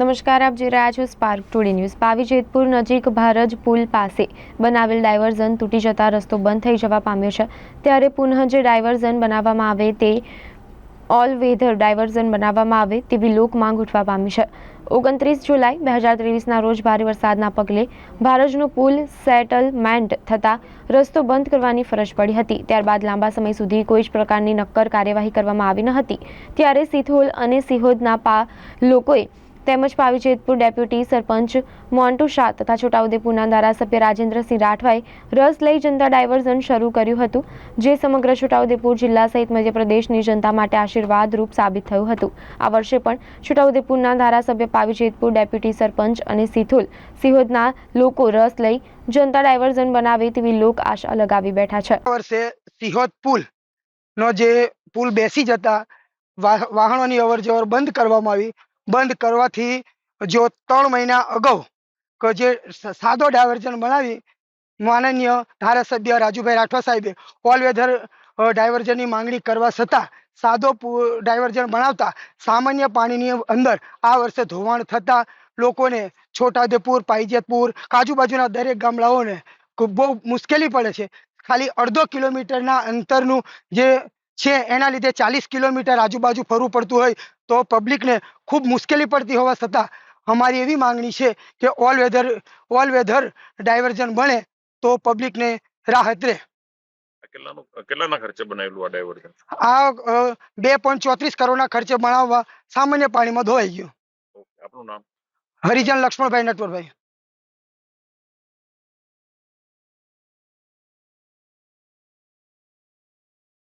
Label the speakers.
Speaker 1: નમસ્કાર, આપ જોઈ રહ્યા છો Spark Today news Pavi Jetpur નજીક ભારજ પુલ પાસે બનાવેલ ડાયવર્ઝન તૂટી જતા રસ્તો બંધ થઈ જવા પામ્યો છે. ત્યારે પુનઃ જે ડાયવર્ઝન બનાવવામાં આવે તે ઓલ વેધર ડાયવર્ઝન બનાવવામાં આવે તેવી લોક માંગ ઉઠવા પામી છે. ઓગણત્રીસ જુલાઈ બે હજાર ત્રેવીસના રોજ ભારે વરસાદના પગલે ભારજનો પુલ સેટલમેન્ટ થતાં રસ્તો બંધ કરવાની ફરજ પડી હતી. ત્યારબાદ લાંબા સમય સુધી કોઈ જ પ્રકારની નક્કર કાર્યવાહી કરવામાં આવી ન હતી. ત્યારે સિથોલ અને સિહોદના પા લોકોએ તેમજ પાવીજેતપુર ડેપ્યુટી સરપંચ મોન્ટુ શાહ તથા છોટાઉદેપુરના ધારાસભ્ય રાજેન્દ્રસિંહ રાઠવાએ રસ લઈ જનતા ડાયવર્ઝન શરૂ કર્યું હતું, જે સમગ્ર છોટાઉદેપુર જિલ્લા સહિત મધ્યપ્રદેશની જનતા માટે આશીર્વાદરૂપ સાબિત થયું હતું. આ વર્ષે પણ છોટાઉદેપુરના ધારાસભ્ય પાવીજેતપુર ડેપ્યુટી સરપંચ અને સિથુલ સિહોદના લોકો રસ લઈ જનતા ડાયવર્ઝન બનાવે તેવી લોક આશા લગાવી બેઠા છે.
Speaker 2: વર્ષે સિહોદ પુલ નો જે પુલ બેસી જતા, વાહ- વાહનોની અવર જવર બંધ કરવામાં આવી. બંધ કરવાથી જો ત્રણ મહિના અગાઉ કે જે સાદો ડાયવર્ઝન બનાવી, માનનીય ધારાસભ્ય રાજુભાઈ રાઠવા સાહેબે ઓલ વેધર ડાયવર્ઝનની માંગણી કરવા છતાં સાદો ડાયવર્ઝન બનાવતા સામાન્ય પાણીની અંદર આ વર્ષે ધોવાણ થતા લોકોને છોટાઉદેપુર પાઈજેતપુર આજુબાજુના દરેક ગામડાઓને બહુ મુશ્કેલી પડે છે. ખાલી અડધો કિલોમીટરના અંતરનું જે છે એના લીધે ચાલીસ કિલોમીટર આજુબાજુ ફરવું પડતું હોય તો પબ્લિકને ખૂબ મુશ્કેલી પડતી હોવા છતાં અમારી એવી માંગણી છે કે all weather all weather diversion બને તો પબ્લિકને રાહત રહે.
Speaker 3: કેટલાના ખર્ચે બનાવેલું આ ડાયવર્ઝન
Speaker 2: આ બે પોઈન્ટ ચોત્રીસ કરોડના ખર્ચે બનાવવા સામાન્ય પાણીમાં ધોવાઈ ગયું.
Speaker 3: આપનું નામ?
Speaker 2: હરિજન લક્ષ્મણભાઈ નટવરભાઈ.